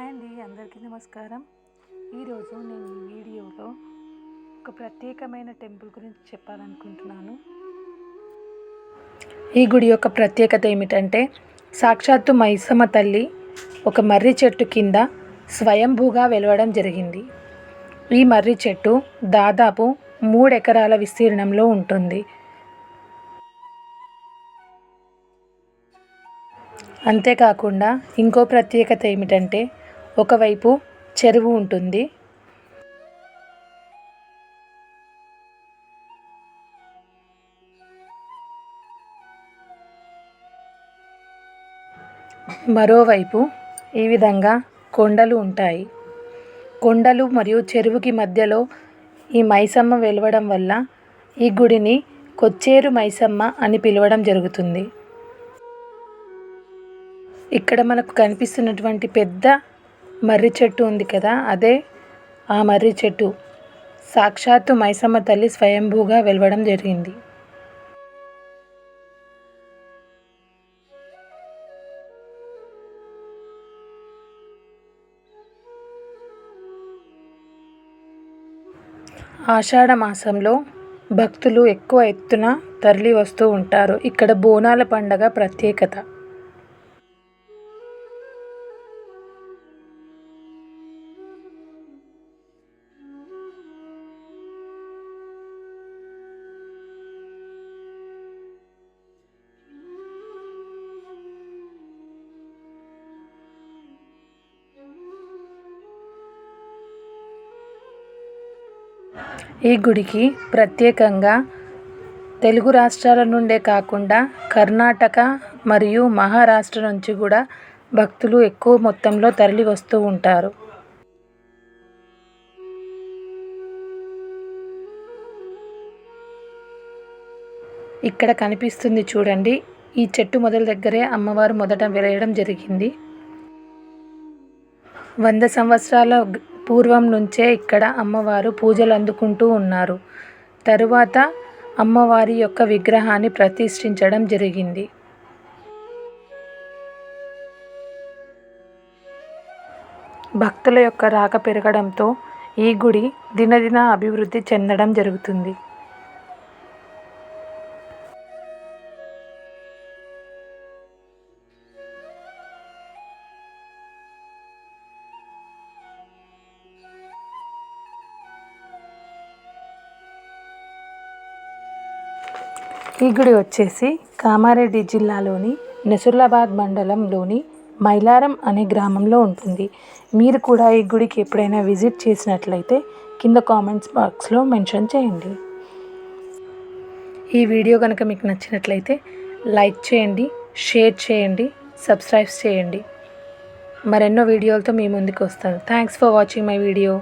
అండి అందరికీ నమస్కారం. ఈరోజు నేను ఈ వీడియోలో ఒక ప్రత్యేకమైన టెంపుల్ గురించి చెప్పాలనుకుంటున్నాను. ఈ గుడి యొక్క ప్రత్యేకత ఏమిటంటే సాక్షాత్తు మైసమ్మ తల్లి ఒక మర్రి చెట్టు కింద స్వయంభూగా వెలవడం జరిగింది. ఈ మర్రి చెట్టు దాదాపు మూడు ఎకరాల విస్తీర్ణంలో ఉంటుంది. అంతేకాకుండా ఇంకో ప్రత్యేకత ఏమిటంటే ఒకవైపు చెరువు ఉంటుంది. మరోవైపు ఈ విధంగా కొండలు ఉంటాయి. కొండలు మరియు చెరువుకి మధ్యలో ఈ మైసమ్మ వెలవడం వల్ల ఈ గుడిని కొచ్చేరు మైసమ్మ అని పిలవడం జరుగుతుంది. ఇక్కడ మనకు కనిపిస్తున్నటువంటి పెద్ద మర్రి చెట్టు ఉంది కదా అదే ఆ మర్రి చెట్టు. సాక్షాత్తు మైసమ్మ తల్లి స్వయంభూగా వెలవడం జరిగింది. ఆషాఢ మాసంలో భక్తులు ఎక్కువ ఎత్తున తరలి వస్తూ ఉంటారు. ఇక్కడ బోనాల పండగ ప్రత్యేకత. ఈ గుడికి ప్రత్యేకంగా తెలుగు రాష్ట్రాల నుండే కాకుండా కర్ణాటక మరియు మహారాష్ట్ర నుంచి కూడా భక్తులు ఎక్కువ మొత్తంలో తరలి వస్తూ ఉంటారు. ఇక్కడ కనిపిస్తుంది చూడండి ఈ చెట్టు మొదల దగ్గరే అమ్మవారు మొదట వెలయడం జరిగింది. వంద సంవత్సరాల పూర్వం నుంచే ఇక్కడ అమ్మవారు పూజలు అందుకుంటూ ఉన్నారు. తరువాత అమ్మవారి యొక్క విగ్రహాన్ని ప్రతిష్ఠించడం జరిగింది. భక్తుల యొక్క రాక పెరగడంతో ఈ గుడి దినదిన అభివృద్ధి చెందడం జరుగుతుంది. ఈ గుడి వచ్చేసి కామారెడ్డి జిల్లాలోని నసుర్లాబాద్ మండలంలోని మైలారం అనే గ్రామంలో ఉంటుంది. మీరు కూడా ఈ గుడికి ఎప్పుడైనా విజిట్ చేసినట్లయితే కింద కామెంట్స్ బాక్స్లో మెన్షన్ చేయండి. ఈ వీడియో కనుక మీకు నచ్చినట్లయితే లైక్ చేయండి షేర్ చేయండి సబ్స్క్రైబ్ చేయండి. మరెన్నో వీడియోలతో మీ ముందుకు వస్తాను. Thanks for watching my video.